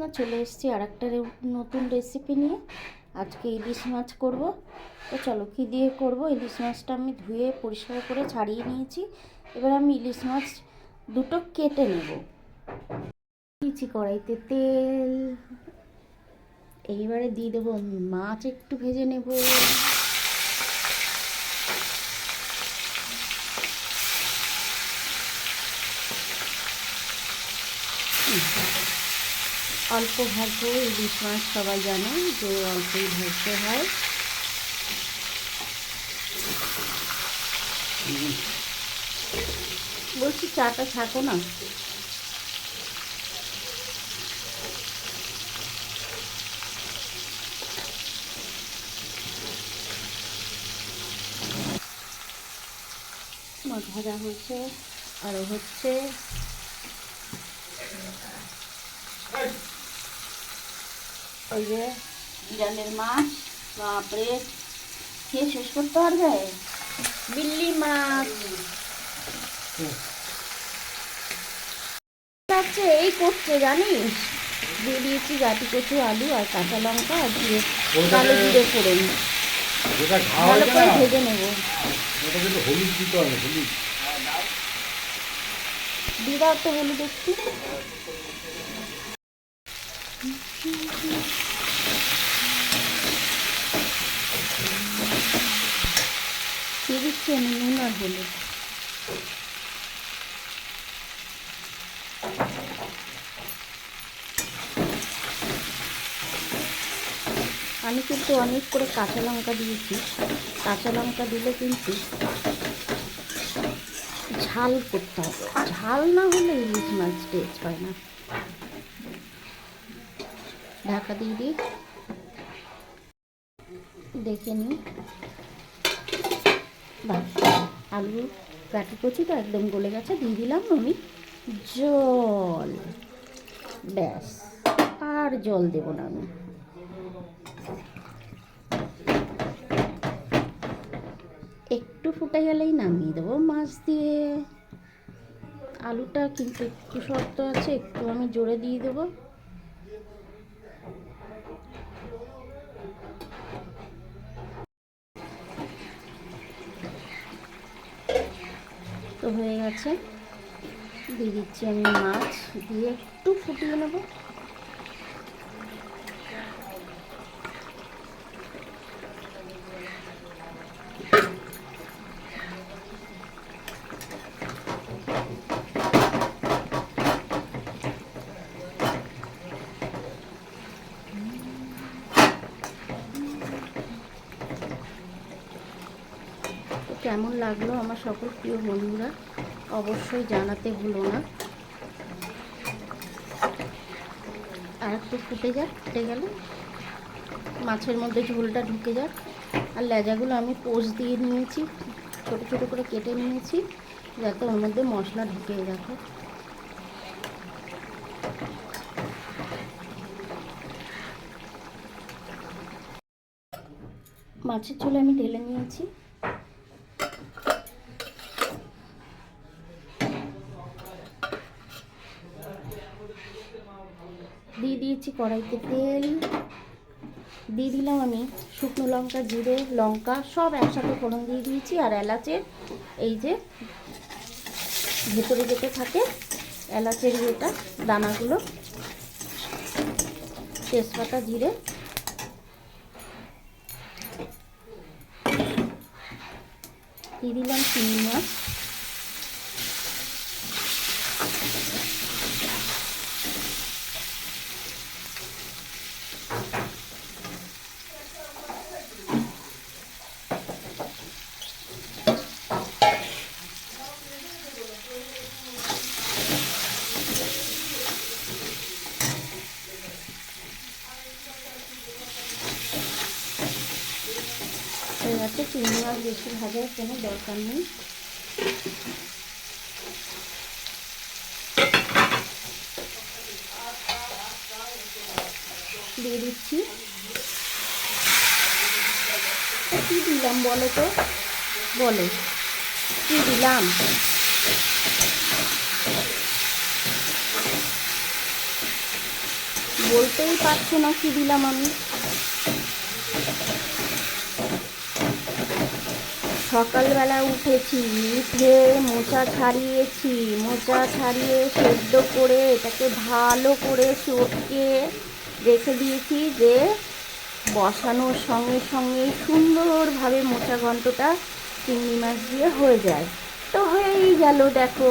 না চলে এসেছি আর একটা নতুন রেসিপি নিয়ে। আজকে ইলিশ মাছ করব। তো চলো, কী দিয়ে করব? ইলিশ মাছটা আমি ধুয়ে, পরিষ্কার করে ছাড়িয়ে নিয়েছি। এবার আমি ইলিশ মাছ দুটো কেটে নেব। দিয়েছি কড়াইতে তেল। এইবারে দিয়ে দেবো মাছ একটু ভেজে নেব। অল্প ভাজবো ইলিশ মাছ সবাই জানে যে অল্পই ভাজতে হয়। বলছি চাটা থাকো না। ভাজা হচ্ছে আরও হচ্ছে। ওই যে জালের মাছ বাপরে খেয়ে শেষ করতে পারবে? বিল্লি মাছ। লাগছে এই করছে জানিস? দিয়ে দিয়েছি গাটি কচু আলু আর কাঁচা লঙ্কা আর জিরে। কালো জিরে খাওয়া ভালো করে ভেজে নেব। হলুদ দিতে হবে হলুদ। দিয়ে দাও তো হলুদ একটু। দিয়ে নুন হলুদ আমি কিন্তু অনেক করে কাঁচা লঙ্কা দিয়েছি। কাঁচা লঙ্কা দিলে কিন্তু ঝাল করতে হবে। ঝাল না হলে ইলিশ মাছ টেস্ট হয় না। ঢাকা দিয়ে দিই। দেখে নিই। বাহ, আলু কাটি কচুটা একদম গলে গেছে, দিয়ে দিলাম আমি জল। ব্যাস, আর জল দেব না আমি। একটু ফুটে গেলেই নামিয়ে দেবো মাছ দিয়ে। আলুটা কিন্তু একটু শক্ত আছে, একটু আমি জোরে দিয়ে দেবো। হয়ে গেছে। দিয়ে দিচ্ছি আমি মাছ দিয়ে একটু ফুটিয়ে নেব। কেমন লাগল আমার সকল প্রিয় বন্ধুরা? অবশ্যই জানাতে ভুলো না। আর একটু ফুটে যাক, ফুটে গেলে মাছের মধ্যে ঝোলটা ঢুকে যাক। আর লেজাগুলো আমি পোষ দিয়ে নিয়েছি, ছোট ছোট করে কেটে নিয়েছি, যাতে ওর মধ্যে মশলা ঢুকে দেখো মাছের ঝোল আমি ঢেলে নিয়েছি দিয়ে দিয়েছি কড়াইতে তেল দিয়ে দিলাম আমি শুকনো লঙ্কা, জিরে, লঙ্কা, সব একসাথে ফোড়ন দিয়ে দিয়েছি আর এলাচের এই যে ভেতরে যেতে থাকে, এলাচের ইয়েটা দানাগুলো, তেজপাতা, জিরে। দিয়ে দিলাম চিংড়ি মাছ। গেছে চিংড়ি মাছ বেশি ভাজার কোনো দরকার নেই। দিয়ে দিচ্ছি। কী দিলাম বলো তো? বলো। কী দিলাম? বলতেই পারছ না কি দিলাম আমি। সকালবেলা উঠেছি, উঠে মোচা ছাড়িয়েছি, মোচা ছাড়িয়ে সেদ্ধ করে এটাকে ভালো করে চটকে রেখে দিয়েছি যে বসানোর সঙ্গে সঙ্গে সুন্দরভাবে মোচা ঘন্টটা চিংড়ি মাছ দিয়ে হয়ে যায়। তো হয়েই গেল, দেখো।